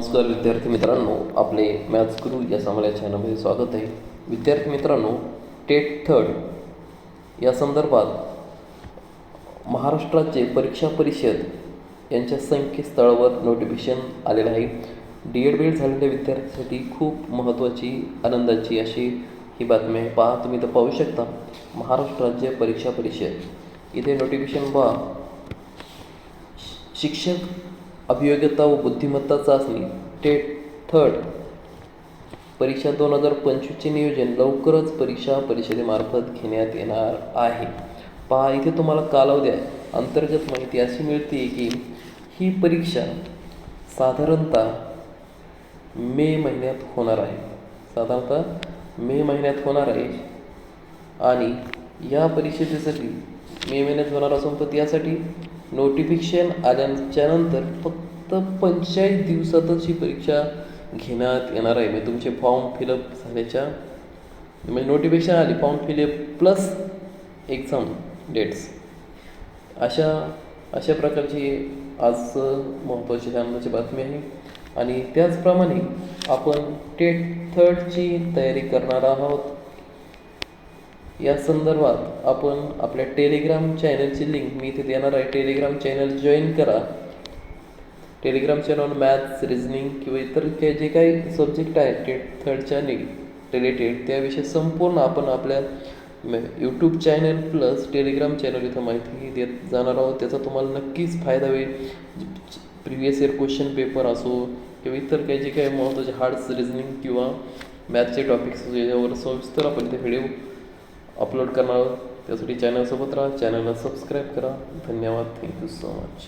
नमस्कार विद्यार्थी मित्रांनो आपले मॅथ्स गुरु या सामान्य चॅनलमध्ये स्वागत आहे. विद्यार्थी मित्रांनो टेट थर्ड या संदर्भात महाराष्ट्राचे परीक्षा परिषद यांच्या संकेतस्थळावर नोटिफिकेशन आलेलं आहे. डी एड बी एड झालेल्या विद्यार्थ्यांसाठी खूप महत्त्वाची आनंदाची अशी ही बातमी आहे. पहा तुम्ही तर पाहू शकता महाराष्ट्र राज्य परीक्षा परिषद. इथे नोटिफिकेशन पहा शिक्षक अभियोग्यता व बुद्धिमत्ता चाचणी टेट थर्ड. परीक्षा दोन हजार पंचवीसचे नियोजन लवकरच परीक्षा परिषदेमार्फत घेण्यात येणार आहे. पहा इथे तुम्हाला कालावधी आहे. अंतर्गत माहिती अशी मिळते की ही परीक्षा साधारणतः मे महिन्यात होणार आहे. साधारणतः मे महिन्यात होणार आहे आणि या परीक्षेसाठी मे महिन्यात होणार असून पण यासाठी नोटिफिकेशन आल्याच्यानंतर फक्त पंचेचाळीस दिवसातच ही परीक्षा घेण्यात येणार आहे. म्हणजे तुमचे फॉर्म फिलअप झाल्याच्या म्हणजे नोटिफिकेशन आली form fill up plus exam dates अशा अशा प्रकारची आज महत्त्वाची आनंदाची बातमी आहे. आणि त्याचप्रमाणे आपण टेट थर्डची तयारी करणार आहोत. या संदर्भात आपण आपल्या टेलिग्राम चॅनलची लिंक मी इथे देणार आहे. टेलिग्राम चॅनल जॉईन करा. टेलिग्राम चॅनल मॅथ्स रिजनिंग किंवा इतर काही जे काही सब्जेक्ट आहेत ते थर्डच्या रिलेटेड त्याविषयी संपूर्ण आपण आपल्या YouTube channel plus Telegram channel इथं माहिती देत जाणार आहोत. त्याचा तुम्हाला नक्कीच फायदा होईल. प्रिव्हियस इयर क्वेश्चन पेपर असो किंवा इतर काही जे काही महत्त्वाचे हार्ड्स रिजनिंग किंवा मॅथ्सचे टॉपिक्स याच्यावर सविस्तर आपण ते व्हिडिओ अपलोड करणार आहोत. त्यासाठी चॅनलसोबत राहा. चॅनलला सबस्क्राईब करा. धन्यवाद. Thank you so much